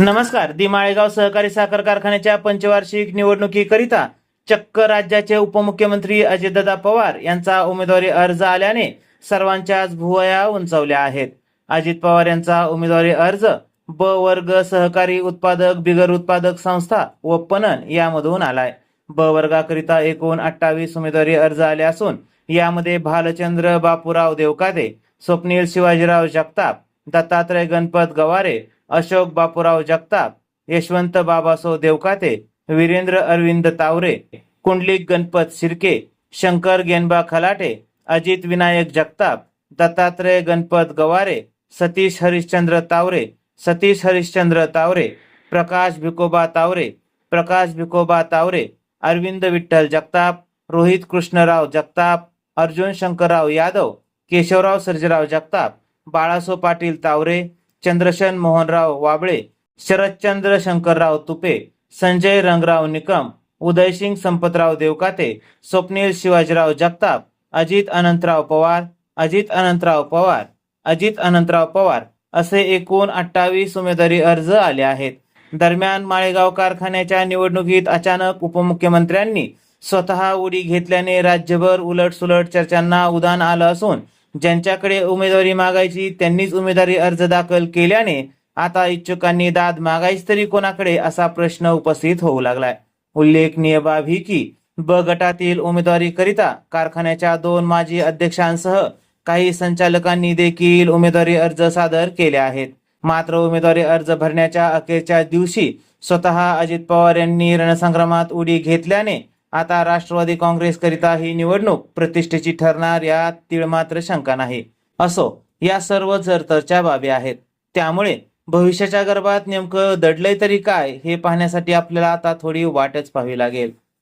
नमस्कार. दि माळेगाव सहकारी साखर कारखान्याच्या पंचवार्षिक निवडणुकीकरिता चक्क राज्याचे उपमुख्यमंत्री अजितदादा पवार यांचा उमेदवारी अर्ज आल्याने सर्वांच्याच भुवया उंचावल्या आहेत. अजित पवार यांचा उमेदवारी अर्ज ब वर्ग सहकारी उत्पादक बिगर उत्पादक संस्था व पणन यामधून आलाय. ब वर्गाकरिता एकूण अठ्ठावीस उमेदवारी अर्ज आले असून यामध्ये भालचंद्र बापूराव देवकाते स्वप्नील शिवाजीराव जगताप दत्तात्रय गणपत गवारे अशोक बापूराव जगताप यशवंत बाबासो देवकाते वीरेंद्र अरविंद तावरे कुंडलिक गणपत शिर्के शंकर गेनबा खलाटे अजित विनायक जगताप दत्तात्रय गणपत गवारे सतीश हरिश्चंद्र तावरे सतीश हरिश्चंद्र तावरे प्रकाश भिकोबा तावरे प्रकाश भिकोबा तावरे अरविंद विठ्ठल जगताप रोहित कृष्णराव जगताप अर्जुन शंकरराव यादव केशवराव सर्जराव जगताप बाळासो पाटील तावरे चंद्रशन मोहनराव वाबळे शरदचंद्र शंकरराव तुपे संजय रंगराव निकम उदयसिंग संपतराव देवकाते स्वप्नील शिवाजीराव जगताप अजित अनंतराव पवार अजित अनंतराव पवार अजित अनंतराव पवार असे एकूण अठ्ठावीस उमेदवारी अर्ज आले आहेत. दरम्यान माळेगाव कारखान्याच्या निवडणुकीत अचानक उपमुख्यमंत्र्यांनी स्वतः उडी घेतल्याने राज्यभर उलटसुलट चर्चांना उदान आलं असून ज्यांच्याकडे उमेदवारी मागायची त्यांनीच उमेदवारी अर्ज दाखल केल्याने आता इच्छुकांनी दाद मागायची तरी कोणाकडे असा प्रश्न उपस्थित होऊ लागलाय. उल्लेखनीय बाब ही की ब गटातील उमेदवारीकरिता कारखान्याच्या दोन माजी अध्यक्षांसह काही संचालकांनी देखील उमेदवारी अर्ज सादर केले आहेत. मात्र उमेदवारी अर्ज भरण्याच्या अखेरच्या दिवशी स्वतः अजित पवार यांनी रणसंग्रामात उडी घेतल्याने आता राष्ट्रवादी काँग्रेसकरिता ही निवडणूक प्रतिष्ठेची ठरणार यात तिळमात्र शंका नाही. असो या सर्व जरतरच्या बाबी आहेत. त्यामुळे भविष्याच्या गर्भात नेमकं दडलंय तरी काय हे पाहण्यासाठी आपल्याला आता थोडी वाटच पाहावी लागेल.